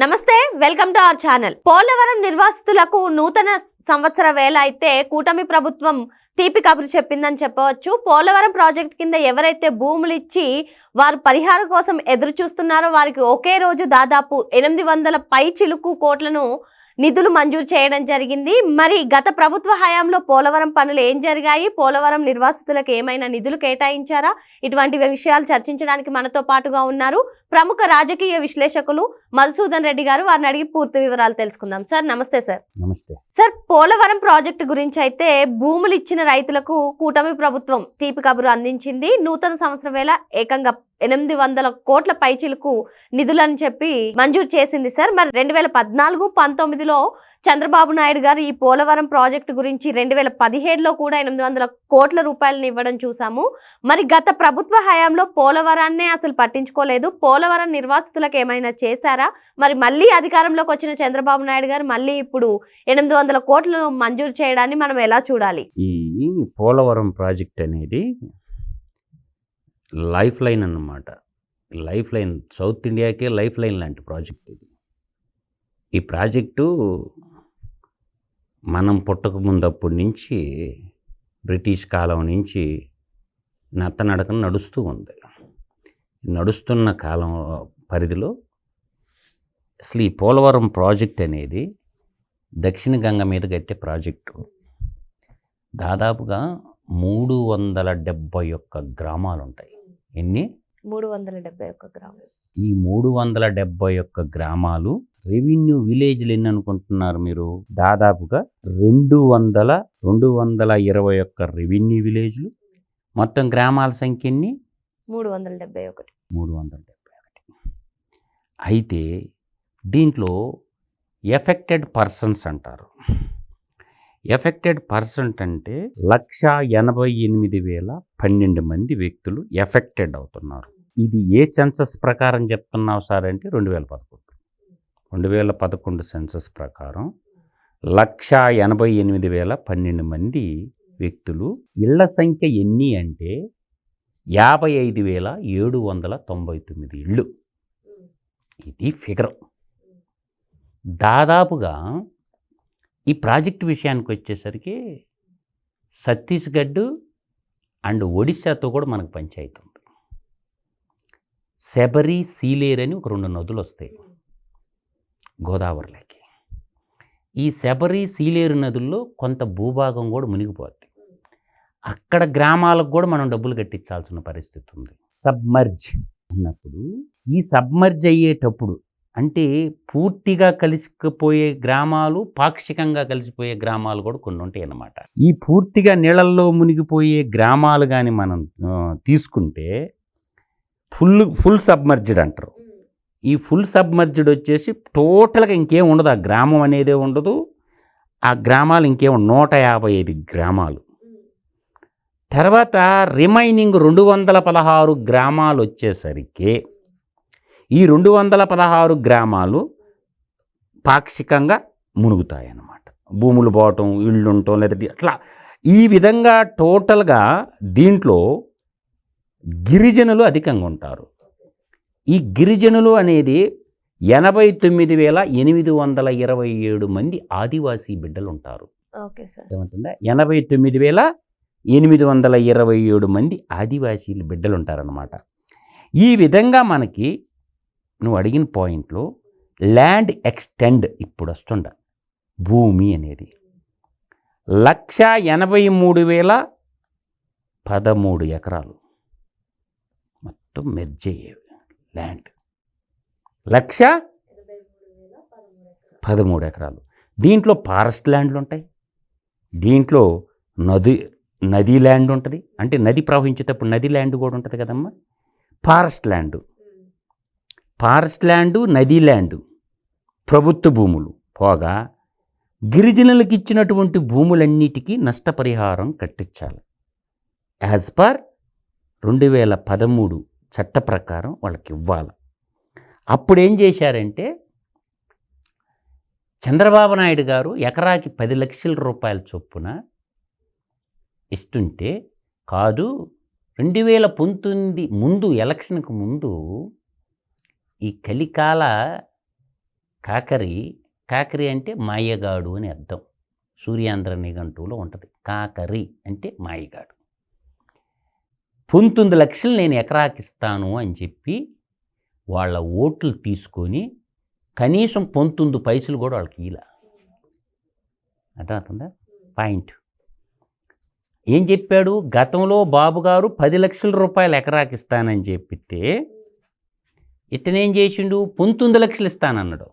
నమస్తే welcome to our channel. Polavaram నిర్వాసితులకు నూతన సంవత్సర వేళ అయితే కూటమి ప్రభుత్వం తీపి కబురు చెప్పిందని చెప్పవచ్చు. పోలవరం ప్రాజెక్ట్ కింద ఎవరైతే భూములు ఇచ్చి వారు పరిహారం కోసం ఎదురు చూస్తున్నారో వారికి ఒకే రోజు దాదాపు ఎనిమిది వందల పై చిలుకు కోట్లను నిధులు మంజూరు చేయడం జరిగింది. మరి గత ప్రభుత్వ హయాంలో పోలవరం పనులు ఏం జరిగాయి? పోలవరం నిర్వాసితులకు ఏమైనా నిధులు కేటాయించారా? ఇటువంటి విషయాలు చర్చించడానికి మనతో పాటుగా ఉన్నారు ప్రముఖ రాజకీయ విశ్లేషకులు మధుసూదన్ రెడ్డి గారు. వారిని అడిగి పూర్తి వివరాలు తెలుసుకుందాం. సార్ నమస్తే సార్. నమస్తే. సార్ పోలవరం ప్రాజెక్టు గురించి అయితే భూములు ఇచ్చిన రైతులకు కూటమి ప్రభుత్వం తీపి కబురు అందించింది. నూతన సంవత్సరం వేళ ఏకంగా ఎనిమిది వందల కోట్ల పైచీలకు నిధులని చెప్పి మంజూరు చేసింది సార్. మరి రెండు వేల పద్నాలుగు పంతొమ్మిదిలో చంద్రబాబు నాయుడు గారు ఈ పోలవరం ప్రాజెక్టు గురించి రెండు వేల పదిహేడులో కూడా ఎనిమిది వందల కోట్ల రూపాయలను ఇవ్వడం చూసాము. మరి గత ప్రభుత్వ హయాంలో పోలవరాన్నే అసలు పట్టించుకోలేదు. పోలవరం నిర్వాసితులకు ఏమైనా చేశారా? మరి మళ్ళీ అధికారంలోకి వచ్చిన చంద్రబాబు నాయుడు గారు మళ్ళీ ఇప్పుడు ఎనిమిది వందల కోట్లను మంజూరు చేయడాన్ని మనం ఎలా చూడాలి? ఈ పోలవరం ప్రాజెక్ట్ అనేది లైఫ్ లైన్ అన్నమాట. లైఫ్ లైన్ సౌత్ ఇండియాకే లైఫ్ లైన్ లాంటి ప్రాజెక్ట్ ఇది. ఈ ప్రాజెక్టు మనం పుట్టకముందప్పటి నుంచి బ్రిటిష్ కాలం నుంచి నత్తనడకన నడుస్తూ ఉంది. నడుస్తున్న కాలం పరిధిలో అసలు ఈ పోలవరం ప్రాజెక్ట్ అనేది దక్షిణ గంగ మీద కట్టే ప్రాజెక్టు. దాదాపుగా మూడు వందల డెబ్భై ఒక్క గ్రామాలు ఉంటాయి ఎన్ని? మూడు వందల డెబ్బై ఒక్క గ్రాములు. ఈ మూడు వందల డెబ్బై ఒక్క గ్రామాలు రెవెన్యూ విలేజ్లు ఎన్ని అనుకుంటున్నారు మీరు? దాదాపుగా రెండు వందల రెండు వందల ఇరవై ఒక్క రెవెన్యూ విలేజ్లు. మొత్తం గ్రామాల సంఖ్య ఎన్ని? మూడు వందల డెబ్బై ఒకటి. మూడు వందల డెబ్బై ఒకటి. అయితే దీంట్లో ఎఫెక్టెడ్ పర్సన్స్ అంటారు. ఎఫెక్టెడ్ పర్సెంట్ అంటే లక్ష ఎనభై ఎనిమిది వేల పన్నెండు మంది వ్యక్తులు ఎఫెక్టెడ్ అవుతున్నారు. ఇది ఏ సెన్సస్ ప్రకారం చెప్తున్నావు సార్ అంటే రెండు వేల పదకొండు. రెండు వేల పదకొండు సెన్సస్ ప్రకారం లక్ష ఎనభై ఎనిమిది వేల పన్నెండు మంది వ్యక్తులు ఇళ్ళ సంఖ్య ఎన్ని అంటే యాభై ఐదు వేల ఏడు వందల తొంభై తొమ్మిది ఇళ్ళు. ఇది ఫిగర్. దాదాపుగా ఈ ప్రాజెక్ట్ విషయానికి వచ్చేసరికి ఛత్తీస్గఢ్ అండ్ ఒడిశాతో కూడా మనకు పంచాయతీ ఉంది. శబరి సీలేరు అని ఒక రెండు నదులు వస్తాయి గోదావరిలోకి. ఈ శబరి సీలేరు నదుల్లో కొంత భూభాగం కూడా మునిగిపోద్ది. అక్కడ గ్రామాలకు కూడా మనం డబ్బులు కట్టించాల్సిన పరిస్థితి ఉంది. సబ్మర్జ్ అన్నప్పుడు ఈ సబ్మర్జ్ అయ్యేటప్పుడు అంటే పూర్తిగా కలిసిపోయే గ్రామాలు పాక్షికంగా కలిసిపోయే గ్రామాలు కూడా కొన్ని ఉంటాయి అన్నమాట. ఈ పూర్తిగా నీళ్ళల్లో మునిగిపోయే గ్రామాలు కానీ మనం తీసుకుంటే ఫుల్ ఫుల్ సబ్మర్జ్డ్ అంటారు. ఈ ఫుల్ సబ్మర్జ్డ్ వచ్చేసి టోటల్గా ఇంకేం ఉండదు. ఆ గ్రామం అనేదే ఉండదు. ఆ గ్రామాలు ఇంకేం. నూట యాభై ఐదు గ్రామాలు. తర్వాత రిమైనింగ్ రెండు వందల పదహారు గ్రామాలు వచ్చేసరికి ఈ రెండు వందల పదహారు గ్రామాలు పాక్షికంగా మునుగుతాయి అన్నమాట భూములు పోవటం ఇళ్ళు ఉండటం లేదా అట్లా. ఈ విధంగా టోటల్గా దీంట్లో గిరిజనులు అధికంగా ఉంటారు. ఈ గిరిజనులు అనేది ఎనభై తొమ్మిది వేల ఎనిమిది వందల ఇరవై ఏడు మంది ఆదివాసీ బిడ్డలు ఉంటారు. Okay sir. ఏమవుతుందా? ఎనభై తొమ్మిది వేల ఎనిమిది వందల ఇరవై ఏడు మంది ఆదివాసీలు బిడ్డలు ఉంటారన్నమాట. ఈ విధంగా మనకి నువ్వు అడిగిన పాయింట్లో ల్యాండ్ ఎక్స్టెండ్ ఇప్పుడు వస్తుండ భూమి అనేది. లక్ష ఎనభై మూడు వేల పదమూడు ఎకరాలు. మొత్తం మెర్జ్ అయ్యేవి ల్యాండ్. లక్ష పదమూడు ఎకరాలు. దీంట్లో ఫారెస్ట్ ల్యాండ్లు ఉంటాయి దీంట్లో నది నదీ ల్యాండ్ ఉంటుంది. అంటే నది ప్రవహించేటప్పుడు నది ల్యాండ్ కూడా ఉంటుంది కదమ్మా. Forest land. ఫారెస్ట్ ల్యాండు నదీ ల్యాండు ప్రభుత్వ భూములు. పోగా గిరిజనులకు ఇచ్చినటువంటి భూములన్నిటికీ నష్టపరిహారం కట్టించాలి. యాజ్ పర్ రెండు వేల పదమూడు చట్ట ప్రకారం వాళ్ళకి ఇవ్వాలి అప్పుడు ఏం చేశారంటే చంద్రబాబు నాయుడు గారు ఎకరాకి పది లక్షల రూపాయల చొప్పున ఇస్తుంటే కాదు రెండు వేల పంతొమ్మిది ముందు ఎలక్షన్కి ముందు ఈ కలికాల కాకరి కాకరి అంటే మాయగాడు అని అర్థం. సూర్యాంధ్ర నిఘంటువులో ఉంటుంది. కాకరి అంటే మాయగాడు. పంతొమ్మిది లక్షలు నేను ఎకరాకిస్తాను అని చెప్పి వాళ్ళ ఓట్లు తీసుకొని కనీసం పంతొమ్మిది పైసలు కూడా వాళ్ళకి ఇలా అర్థమవుతుందా? పాయింట్. ఏం చెప్పాడు? గతంలో బాబు గారు పది లక్షల రూపాయలు ఎకరాకి ఇస్తానని చెప్పితే ఇతనేం చేసిండు? పంతొమ్మిది లక్షలు ఇస్తానన్నాడు.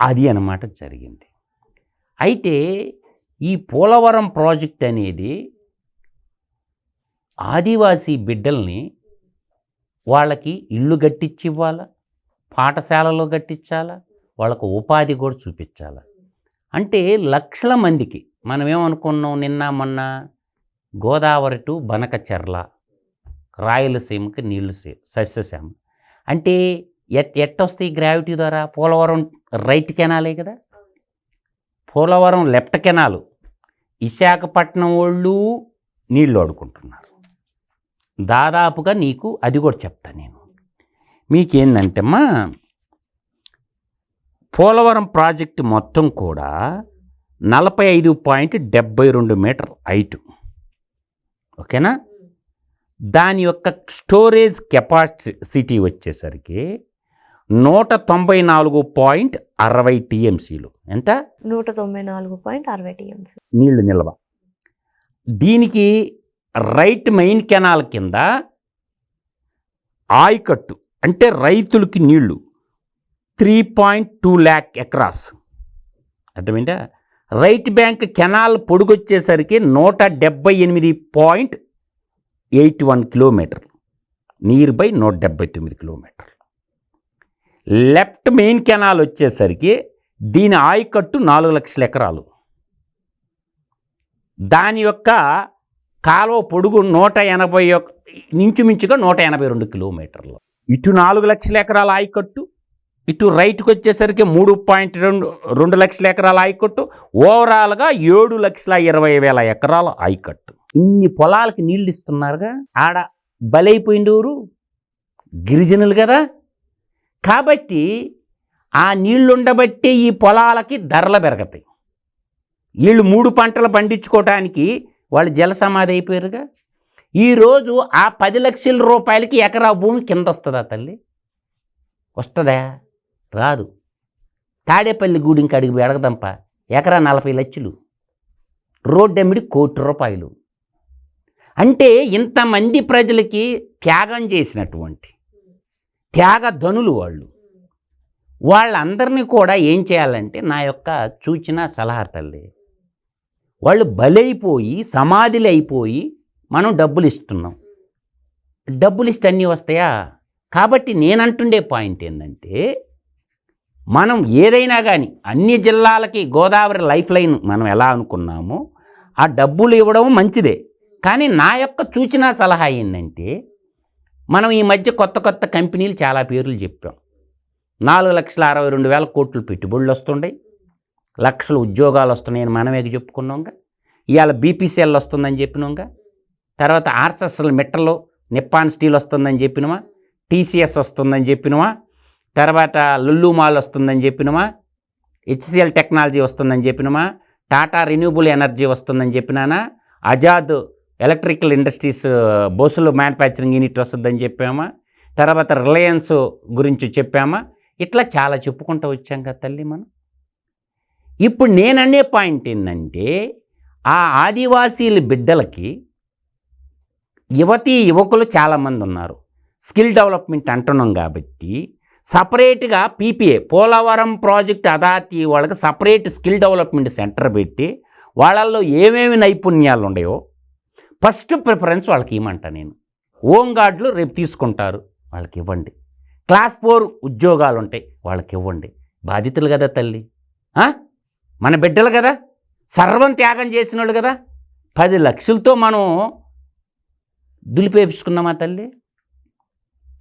అది అన్నమాట జరిగింది. అయితే ఈ పోలవరం ప్రాజెక్ట్ అనేది ఆదివాసీ బిడ్డల్ని వాళ్ళకి ఇల్లు కట్టించి ఇవ్వాలా పాఠశాలలో కట్టించాలా? వాళ్ళకు ఉపాధి కూడా చూపించాలా? అంటే లక్షల మందికి మనం ఏమనుకున్నాం నిన్న మొన్న గోదావరి టు బనకచెర్ల రాయలసీమకి నీళ్ళు సే- సస్యశ్యామ. అంటే ఎట్ ఎట్టొస్తాయి గ్రావిటీ ద్వారా? పోలవరం రైట్ కెనాలే కదా? పోలవరం లెఫ్ట్ కెనాలు విశాఖపట్నం వాళ్ళు నీళ్ళు వాడుకుంటున్నారు దాదాపుగా నీకు అది కూడా చెప్తాను నేను. మీకేందంటేమ్మా? పోలవరం ప్రాజెక్టు మొత్తం కూడా నలభై ఐదు పాయింట్ డెబ్బై రెండు మీటర్ హైటు. ఓకేనా? దాని యొక్క స్టోరేజ్ కెపాసిటీ వచ్చేసరికి నూట తొంభై నాలుగు పాయింట్ అరవై టీఎంసీలు. ఎంత? నూట తొంభై నాలుగు పాయింట్ అరవై టీఎంసీ. నీళ్ళు నిల్వ. దీనికి రైట్ మెయిన్ కెనాల్ కింద ఆయకట్టు అంటే రైతులకి నీళ్ళు three point two lakh acres. అర్థమైందా? రైట్ బ్యాంక్ కెనాల్ పొడుగొచ్చేసరికి నూట డెబ్బై ఎనిమిది point eighty one kilometre. Near by నూట డెబ్బై తొమ్మిది కిలోమీటర్లు. లెఫ్ట్ మెయిన్ కెనాల్ వచ్చేసరికి దీని ఆయకట్టు నాలుగు లక్షల ఎకరాలు. దాని యొక్క కాలువ పొడుగు నూట ఎనభై ఒక ఇంచుమించుగా నూట ఎనభై రెండు కిలోమీటర్లు. ఇటు నాలుగు లక్షల ఎకరాల ఆయకట్టు ఇటు రైట్కి వచ్చేసరికి మూడు పాయింట్ రెండు రెండు లక్షల ఎకరాల ఆయకట్టు ఓవరాల్గా ఏడు లక్షల ఇరవై వేల ఎకరాల ఆయకట్టు. ఇన్ని పొలాలకి నీళ్ళు ఇస్తున్నారుగా ఆడ బలైపోయింది గిరిజనులు కదా. కాబట్టి ఆ నీళ్ళుండబట్టే ఈ పొలాలకి ధరలు పెరగతాయి. వీళ్ళు మూడు పంటలు పండించుకోవటానికి వాళ్ళు జల సమాధి అయిపోయారుగా. ఈరోజు ఆ పది లక్షల రూపాయలకి ఎకరా భూమి కింద వస్తుందా తల్లి? వస్తుందా? రాదు. తాడేపల్లి గూడింకి అడిగి అడగదంప ఎకరా నలభై లక్షలు. రోడ్డమ్మిడి కోటి రూపాయలు. అంటే ఇంతమంది ప్రజలకి త్యాగం చేసినటువంటి త్యాగ ధనులు వాళ్ళు. వాళ్ళందరినీ కూడా ఏం చేయాలంటే నా యొక్క సూచన సలహా తల్లి. వాళ్ళు బలైపోయి సమాధులు అయిపోయి మనం డబ్బులు ఇస్తున్నాం డబ్బులు ఇస్తే అన్నీ వస్తాయా? కాబట్టి నేనంటుండే పాయింట్ ఏంటంటే మనం ఏదైనా కానీ అన్ని జిల్లాలకి గోదావరి లైఫ్ లైన్ మనం ఎలా అనుకున్నామో ఆ డబ్బులు ఇవ్వడం మంచిదే. కానీ నా యొక్క సూచన సలహా ఏంటంటే మనం ఈ మధ్య కొత్త కొత్త కంపెనీలు చాలా పేర్లు చెప్పాం. నాలుగు లక్షల అరవై రెండు వేల కోట్లు పెట్టుబడులు వస్తుండయి. లక్షల ఉద్యోగాలు వస్తున్నాయని మనమే చెప్పుకున్నాంగా. ఇవాళ బీపీసీఎల్ వస్తుందని చెప్పినాంగా. తర్వాత ఆర్ఎస్ఎస్ఎల్ మిట్టలో నిప్పాన్ స్టీల్ వస్తుందని చెప్పినమా. టీసీఎస్ వస్తుందని చెప్పినమా. తర్వాత లుల్లు మాల్ వస్తుందని చెప్పినమా. హెచ్సిఎల్ టెక్నాలజీ వస్తుందని చెప్పినమా. టాటా రిన్యూబుల్ ఎనర్జీ వస్తుందని చెప్పినానా. అజాద్ ఎలక్ట్రికల్ ఇండస్ట్రీస్ బస్సులు మ్యానుఫ్యాక్చరింగ్ యూనిట్ వస్తుందని చెప్పామా? తర్వాత రిలయన్స్ గురించి చెప్పామా? ఇట్లా చాలా చెప్పుకుంటూ వచ్చాం కదా తల్లి మనం. ఇప్పుడు నేననే పాయింట్ ఏంటంటే ఆ ఆదివాసీల బిడ్డలకి యువతీ యువకులు చాలామంది ఉన్నారు. స్కిల్ డెవలప్మెంట్ అంటున్నాం కాబట్టి సపరేట్గా పీపీఏ పోలవరం ప్రాజెక్ట్ అథారిటీ వాళ్ళకి సపరేట్ స్కిల్ డెవలప్మెంట్ సెంటర్ పెట్టి వాళ్ళల్లో ఏమేమి నైపుణ్యాలు ఉన్నాయో ఫస్ట్ ప్రిఫరెన్స్ వాళ్ళకి ఇవ్వమంట నేను. హోమ్ గార్డులు రేపు తీసుకుంటారు వాళ్ళకి ఇవ్వండి క్లాస్ ఫోర్ ఉద్యోగాలు ఉంటాయి వాళ్ళకి ఇవ్వండి బాధితులు కదా తల్లి. మన బిడ్డలు కదా? సర్వం త్యాగం చేసిన వాళ్ళు కదా? పది లక్షలతో మనం దులిపేపించుకున్నామా తల్లి?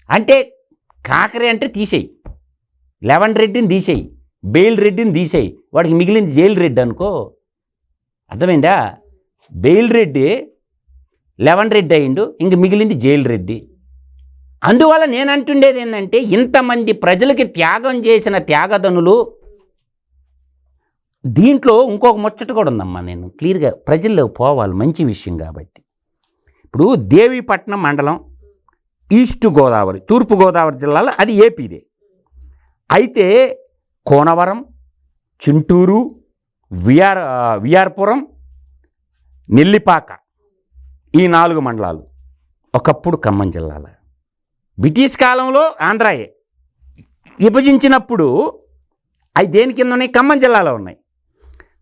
అంటే కాకరే అంటే తీసేయి. లెవెన్ రెడ్డిని తీసేయి. బెయిల్ రెడ్డిని తీసేయి. వాడికి మిగిలింది జైలు రెడ్డి అనుకో అర్థమైందా? బెయిల్ రెడ్డి లెవెన్ రెడ్డి అయిండు ఇంక మిగిలింది జైలు రెడ్డి. అందువల్ల నేను అంటుండేది ఏంటంటే ఇంతమంది ప్రజలకి త్యాగం చేసిన త్యాగదనులు దీంట్లో ఇంకొక ముచ్చట కూడా ఉందమ్మా నేను. క్లియర్గా ప్రజల్లో పోవాలి మంచి విషయం కాబట్టి. ఇప్పుడు దేవీపట్నం మండలం ఈస్ట్ గోదావరి తూర్పు గోదావరి జిల్లాలో అది ఏపీదే. అయితే కోనవరం చింటూరు విఆర్ విఆర్పురం నెల్లిపాక ఈ నాలుగు మండలాలు ఒకప్పుడు ఖమ్మం జిల్లాల. బ్రిటిష్ కాలంలో ఆంధ్రాయే. విభజించినప్పుడు అవి దేని కింద ఉన్నాయి? ఖమ్మం జిల్లాలో ఉన్నాయి.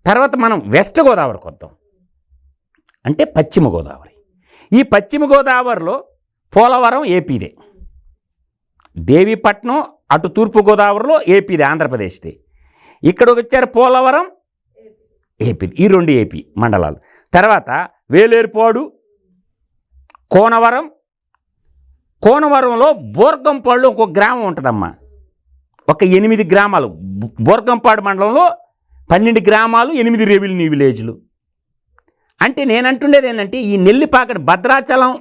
తర్వాత మనం వెస్ట్ గోదావరికి వద్దాం. అంటే పశ్చిమ గోదావరి. ఈ పశ్చిమ గోదావరిలో పోలవరం ఏపీదే. దేవీపట్నం అటు తూర్పు గోదావరిలో ఏపీదే ఆంధ్రప్రదేశ్దే. ఇక్కడికి వచ్చారు పోలవరం ఏపీది ఈ రెండు ఏపీ మండలాలు. తర్వాత వేలేరుపాడు కోనవరం. కోనవరంలో బోర్గంపాడులో ఒక గ్రామం ఉంటుందమ్మా. ఒక ఎనిమిది గ్రామాలు. బోర్గంపాడు మండలంలో పన్నెండు గ్రామాలు ఎనిమిది రెవెన్యూ విలేజ్లు. అంటే నేను అంటుండేది ఏంటంటే ఈ నెల్లిపాకడి భద్రాచలం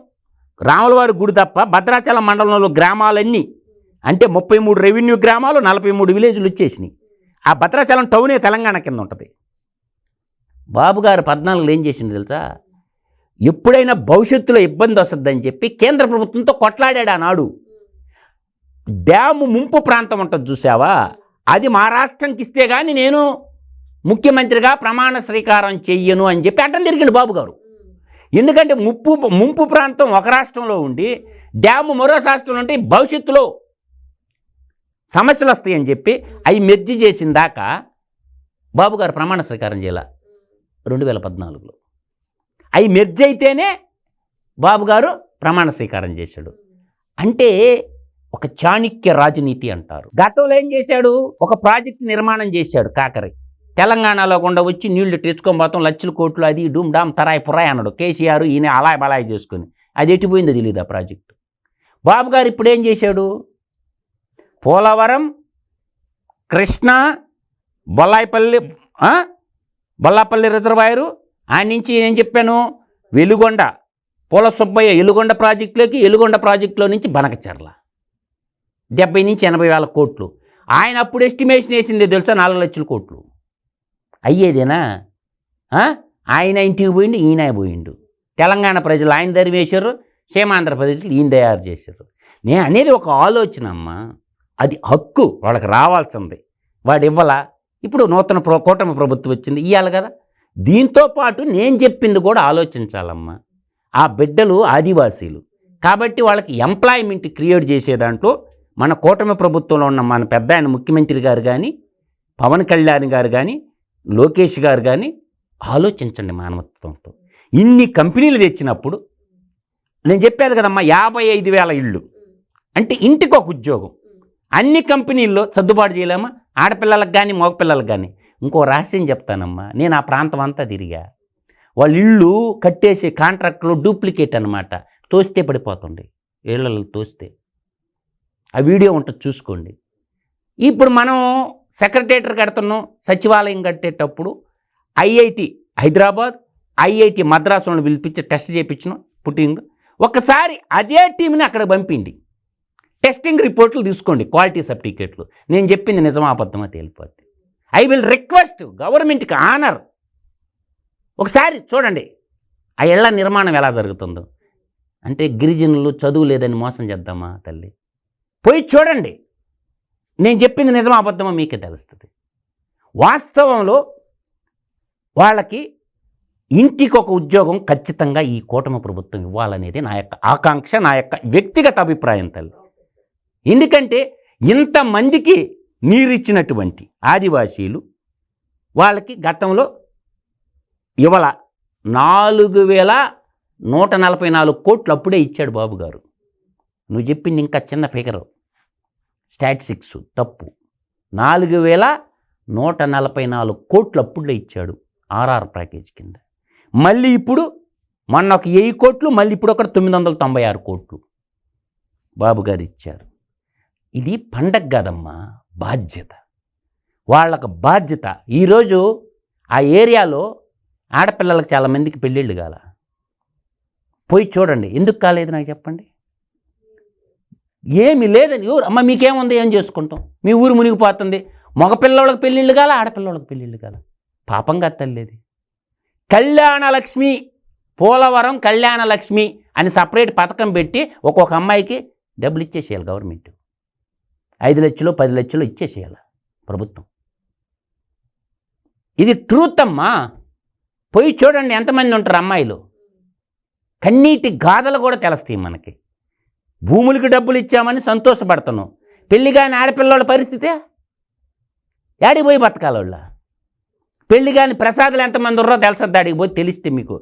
రాములవారి గుడి తప్ప భద్రాచలం మండలంలో గ్రామాలన్నీ అంటే ముప్పై మూడు రెవెన్యూ గ్రామాలు నలభై మూడు విలేజ్లు వచ్చేసినాయి. ఆ భద్రాచలం టౌనే తెలంగాణ కింద ఉంటుంది. బాబుగారు పద్నాలుగులో ఏం చేసింది తెలుసా? ఎప్పుడైనా భవిష్యత్తులో ఇబ్బంది వస్తుందని చెప్పి కేంద్ర ప్రభుత్వంతో కొట్లాడాడు ఆనాడు. డ్యాము ముంపు ప్రాంతం ఉంటుంది చూసావా అది మా రాష్ట్రంకి ఇస్తే కానీ నేను ముఖ్యమంత్రిగా ప్రమాణ స్వీకారం చెయ్యను అని చెప్పి అడ్డం తిరిగిండు బాబు గారు. ఎందుకంటే ముప్పు ముంపు ప్రాంతం ఒక రాష్ట్రంలో ఉండి డ్యాము మరో రాష్ట్రంలో ఉంటే భవిష్యత్తులో సమస్యలు వస్తాయని చెప్పి అవి మెర్జి చేసిన దాకా బాబు గారు ప్రమాణ స్వీకారం చేయాల. రెండు వేల పద్నాలుగులో. అవి మెర్జ్ అయితేనే బాబు గారు ప్రమాణ స్వీకారం చేశాడు. అంటే ఒక చాణక్య రాజనీతి అంటారు. గతంలో ఏం చేశాడు? ఒక ప్రాజెక్ట్ నిర్మాణం చేశాడు కాకరి. తెలంగాణలో కూడా వచ్చి నీళ్ళు తెచ్చుకొని పోతాం లక్షల కోట్లు అది డూమ్ డామ్ తరాయి పురాయి అన్నాడు. కేసీఆర్ ఈయన అలాయ్ బలాయ్ చేసుకుని. అది ఎట్టిపోయిందో తెలియదు ఆ ప్రాజెక్టు? బాబు గారు ఇప్పుడు ఏం చేశాడు? పోలవరం కృష్ణా బొల్లాయిపల్లి బొల్లాపల్లి రిజర్వాయరు ఆయన నుంచి ఏం చెప్పాను? వెలుగొండ. పూల సుబ్బయ్య ఎలుగొండ ప్రాజెక్టులోకి ఎలుగొండ ప్రాజెక్టులో నుంచి బనకచర్ల. డెబ్బై నుంచి ఎనభై వేల కోట్లు. ఆయన అప్పుడు ఎస్టిమేషన్ వేసింది తెలుసా? నాలుగు లక్షల కోట్లు. అయ్యేదేనా? ఆయన ఇంటికి పోయిండు ఈయన పోయిండు. తెలంగాణ ప్రజలు ఆయన ధరివేశారు సీమాంధ్రప్రదేశ్లు ఈయన తయారు చేశారు. నేను అనేది ఒక ఆలోచన అమ్మా. అది హక్కు. వాళ్ళకి రావాల్సింది. వాడు ఇవ్వాల? ఇప్పుడు నూతన ప్ర కూటమి ప్రభుత్వం వచ్చింది ఇవ్వాలి కదా. దీంతో పాటు నేను చెప్పింది కూడా ఆలోచించాలమ్మా. ఆ బిడ్డలు ఆదివాసీలు. కాబట్టి వాళ్ళకి ఎంప్లాయ్మెంట్ క్రియేట్ చేసే దాంట్లో మన కూటమి ప్రభుత్వంలో ఉన్న మన పెద్ద ఆయన ముఖ్యమంత్రి గారు కానీ పవన్ కళ్యాణ్ గారు కానీ లోకేష్ గారు కానీ ఆలోచించండి మానవత్వంతో. ఇన్ని కంపెనీలు తెచ్చినప్పుడు నేను చెప్పేది కదమ్మా యాభై ఐదు వేల ఇళ్ళు. అంటే ఇంటికి ఒక ఉద్యోగం. అన్ని కంపెనీల్లో సర్దుబాటు చేయలేమా? ఆడపిల్లలకు కానీ మగపిల్లలకు కానీ ఇంకో రహస్యం చెప్తానమ్మా. నేను ఆ ప్రాంతం అంతా తిరిగా. వాళ్ళ ఇళ్ళు కట్టేసే కాంట్రాక్ట్లో డూప్లికేట్ అనమాట తోస్తే పడిపోతుంది. ఇళ్ళలో తోస్తే. ఆ వీడియో ఉంటుంది చూసుకోండి. ఇప్పుడు మనం సెక్రటేటర్ కడుతున్నాం సచివాలయం కట్టేటప్పుడు ఐఐటి హైదరాబాద్ ఐఐటి మద్రాసులను పిలిపించి టెస్ట్ చేయించిన పుట్టింగ్. ఒకసారి అదే టీంని అక్కడ పంపిండి టెస్టింగ్ రిపోర్ట్లు తీసుకోండి క్వాలిటీ సర్టిఫికేట్లు. నేను చెప్పింది నిజమా అబద్ధమా తేలిపోద్ది. ఐ విల్ రిక్వెస్ట్ గవర్నమెంట్కి ఆనర్. ఒకసారి చూడండి ఆ ఇళ్ళ నిర్మాణం ఎలా జరుగుతుందో. అంటే గిరిజనులు చదువు లేదని మోసం చేద్దామా తల్లి? పోయి చూడండి. నేను చెప్పింది నిజమా అబద్ధమో మీకే తెలుస్తుంది. వాస్తవంలో వాళ్ళకి ఇంటికి ఒక ఉద్యోగం ఖచ్చితంగా ఈ కూటమి ప్రభుత్వం ఇవ్వాలనేది నా యొక్క ఆకాంక్ష నా యొక్క వ్యక్తిగత అభిప్రాయం తల్లి. ఎందుకంటే ఇంతమందికి నీరిచ్చినటువంటి ఆదివాసీలు వాళ్ళకి గతంలో ఇవాళ నాలుగు వేల నూట నలభై నాలుగు కోట్లు అప్పుడే ఇచ్చాడు బాబు గారు. నువ్వు చెప్పింది ఇంకా చిన్న ఫిగరు. స్టాటిస్టిక్స్ తప్పు. నాలుగు వేల నూట నలభై నాలుగు కోట్లు అప్పుడే ఇచ్చాడు ఆర్ఆర్ ప్యాకేజ్ కింద. మళ్ళీ ఇప్పుడు మొన్న ఒక వెయ్యి కోట్లు మళ్ళీ ఇప్పుడు ఒక తొమ్మిది వందల తొంభై ఆరు కోట్లు బాబు గారు ఇచ్చారు. ఇది పండగ కాదమ్మా. బాధ్యత. వాళ్ళకు బాధ్యత. ఈరోజు ఆ ఏరియాలో ఆడపిల్లలకు చాలామందికి పెళ్ళిళ్ళు కాల. పోయి చూడండి. ఎందుకు కాలేదు నాకు చెప్పండి? ఏమి లేదని. ఊరు అమ్మ మీకేముంది? ఏం చేసుకుంటాం? మీ ఊరు మునిగిపోతుంది. మగపిల్లవాళ్ళకి పెళ్ళిళ్ళు కాల ఆడపిల్లవాళ్ళకి పెళ్ళిళ్ళు కాల. పాపంగా తల్లేది కళ్యాణలక్ష్మి పోలవరం కళ్యాణలక్ష్మి అని సపరేట్ పథకం పెట్టి ఒక్కొక్క అమ్మాయికి డబ్బులు ఇచ్చేసేయాలి గవర్నమెంట్. ఐదు లక్షలు పది లక్షలు ఇచ్చేసేయాలి ప్రభుత్వం. ఇది ట్రూత్ అమ్మా పోయి చూడండి ఎంతమంది ఉంటారు అమ్మాయిలు. కన్నీటి గాథలు కూడా తెలుస్తాయి మనకి. భూములకి డబ్బులు ఇచ్చామని సంతోషపడుతున్నాం పెళ్ళి కాని ఆడపిల్లల పరిస్థితి? యాడికి పోయి బతకాలోళ్ళ పెళ్ళి కాని ప్రసాదులు ఎంతమంది ఉన్నారో తెలుసద్దాడికి పోయి తెలిస్తే మీకు.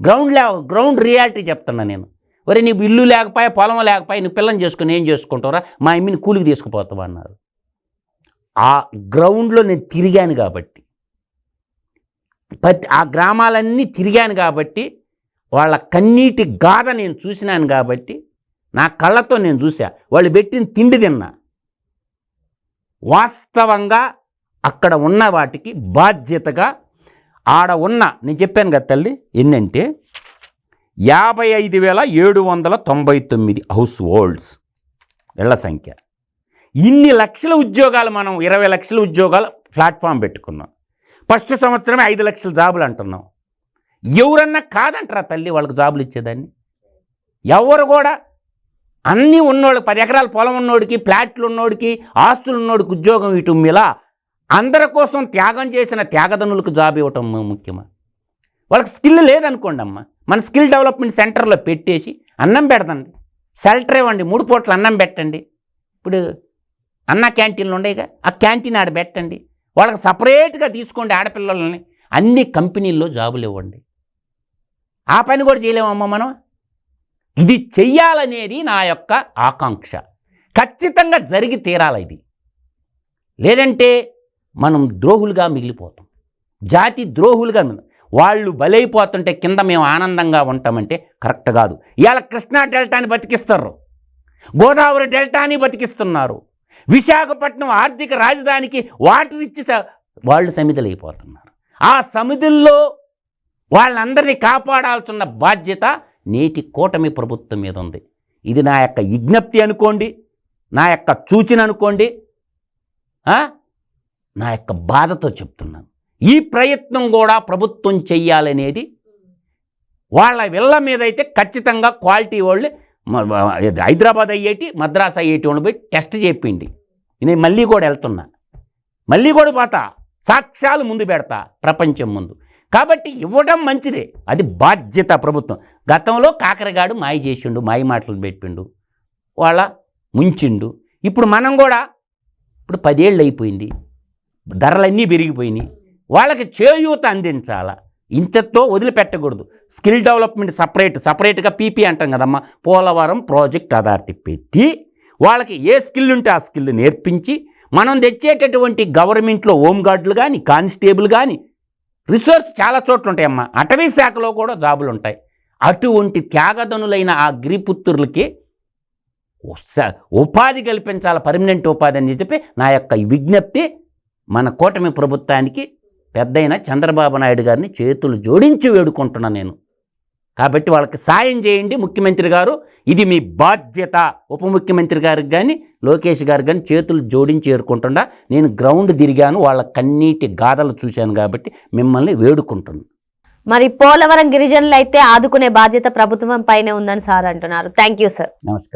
గ్రౌండ్ గ్రౌండ్ రియాలిటీ చెప్తున్నా నేను. ఒరే నీకు ఇల్లు లేకపోయా పొలం లేకపోయా నువ్వు పిల్లని చేసుకుని ఏం చేసుకుంటావురా? మా అమ్మిని కూలికి తీసుకుపోతావా అన్నారు. ఆ గ్రౌండ్లో నేను తిరిగాను కాబట్టి ప్రతి ఆ గ్రామాలన్నీ తిరిగాను కాబట్టి వాళ్ళ కన్నీటి గాథ నేను చూసినాను కాబట్టి నా కళ్ళతో నేను చూసా వాళ్ళు పెట్టిన తిండి తిన్నా. వాస్తవంగా అక్కడ ఉన్న వాటికి బాధ్యతగా ఆడ ఉన్న నేను చెప్పాను కదా తల్లి ఎన్నంటే యాభై ఐదు వేల ఏడు వందల తొంభై తొమ్మిది హౌస్ హోల్డ్స్. ఇళ్ళ సంఖ్య. ఇన్ని లక్షల ఉద్యోగాలు మనం ఇరవై లక్షల ఉద్యోగాలు ప్లాట్ఫామ్ పెట్టుకున్నాం. ఫస్ట్ సంవత్సరమే ఐదు లక్షల జాబులు అంటున్నాం. ఎవరన్నా కాదంటారా తల్లి వాళ్ళకి జాబులు ఇచ్చేదాన్ని? ఎవరు కూడా? అన్నీ ఉన్నోడు పది ఎకరాల పొలం ఉన్నోడికి ఫ్లాట్లు ఉన్నోడికి ఆస్తులు ఉన్నోడికి ఉద్యోగం ఇటు మిలా అందరి కోసం త్యాగం చేసిన త్యాగదనులకు జాబ్ ఇవ్వటం ముఖ్యమా? వాళ్ళకి స్కిల్ లేదనుకోండి అమ్మ మన స్కిల్ డెవలప్మెంట్ సెంటర్లో పెట్టేసి అన్నం పెడతండి. సెల్టర్ ఇవ్వండి మూడు పూట్ల అన్నం పెట్టండి. ఇప్పుడు అన్న క్యాంటీన్లు ఉండేగా ఆ క్యాంటీన్ ఆడ పెట్టండి. వాళ్ళకి సపరేట్గా తీసుకోండి ఆడపిల్లలని. అన్ని కంపెనీల్లో జాబులు ఇవ్వండి. ఆ పని కూడా చేయలేమమ్మా మనం? ఇది చెయ్యాలనేది నా యొక్క ఆకాంక్ష. ఖచ్చితంగా జరిగి తీరాలి ఇది. లేదంటే మనం ద్రోహులుగా మిగిలిపోతాం. జాతి ద్రోహులుగా మిగిలి- వాళ్ళు బలైపోతుంటే కింద మేము ఆనందంగా ఉంటామంటే కరెక్ట్ కాదు. ఇవాళ కృష్ణా డెల్టాని బతికిస్తారు. గోదావరి డెల్టాని బతికిస్తున్నారు. విశాఖపట్నం ఆర్థిక రాజధానికి వాటర్ ఇచ్చి స- వాళ్ళు అయిపోతున్నారు. ఆ సమిధుల్లో వాళ్ళందరినీ కాపాడాల్సిన బాధ్యత నేటి కూటమి ప్రభుత్వం మీద ఉంది. ఇది నా యొక్క విజ్ఞప్తి అనుకోండి నా యొక్క సూచన అనుకోండి నా యొక్క బాధతో చెప్తున్నాను. ఈ ప్రయత్నం కూడా ప్రభుత్వం చెయ్యాలనేది వాళ్ళ విల్ల మీద అయితే ఖచ్చితంగా క్వాలిటీ వాళ్ళు హైదరాబాద్ అయ్యేటి మద్రాస్ అయ్యేటి వాళ్ళు పోయి టెస్ట్ చెప్పిండి నేను మళ్ళీ కూడా వెళ్తున్నా. మళ్ళీ కూడా పోతా. సాక్ష్యాలు ముందు పెడతా ప్రపంచం ముందు. కాబట్టి ఇవ్వడం మంచిదే. అది బాధ్యత ప్రభుత్వం. గతంలో కాకరగాడు మాయ చేసిండు మాయ మాటలు పెట్టిండు వాళ్ళ ముంచిండు. ఇప్పుడు మనం కూడా ఇప్పుడు పదేళ్ళు అయిపోయింది. ధరలన్నీ పెరిగిపోయినాయి. వాళ్ళకి చేయూత అందించాల? ఇంతతో వదిలిపెట్టకూడదు. స్కిల్ డెవలప్మెంట్ సపరేట్ సపరేట్గా పీపీ అంటాం కదమ్మా. పోలవరం ప్రాజెక్ట్ అథారిటీ పెట్టి వాళ్ళకి ఏ స్కిల్ ఉంటే ఆ స్కిల్ నేర్పించి మనం తెచ్చేటటువంటి గవర్నమెంట్లో హోంగార్డులు కానీ కానిస్టేబుల్ కానీ రిసోర్స్ చాలా చోట్ల ఉంటాయమ్మా అటవీ శాఖలో కూడా జాబులు ఉంటాయి అటువంటి త్యాగదనులైన ఆ గిరిపుత్రులకి ఉపాధి కల్పించాలి పర్మనెంట్ ఉపాధి అని చెప్పి నా యొక్క విజ్ఞప్తి మన కూటమి ప్రభుత్వానికి పెద్దయిన చంద్రబాబు నాయుడు గారిని చేతులు జోడించి వేడుకుంటున్నా నేను. కాబట్టి వాళ్ళకి సాయం చేయండి ముఖ్యమంత్రి గారు. ఇది మీ బాధ్యత. ఉప ముఖ్యమంత్రి గారికి కానీ లోకేష్ గారికి కానీ చేతులు జోడించి ఏరుకుంటుండా నేను గ్రౌండ్ తిరిగాను వాళ్ళ కన్నీటి గాథలు చూశాను కాబట్టి మిమ్మల్ని వేడుకుంటున్నాను మరి పోలవరం గిరిజనులు అయితే ఆదుకునే బాధ్యత ప్రభుత్వం పైనే ఉందని సార్ అంటున్నారు. Thank you sir. నమస్కారం.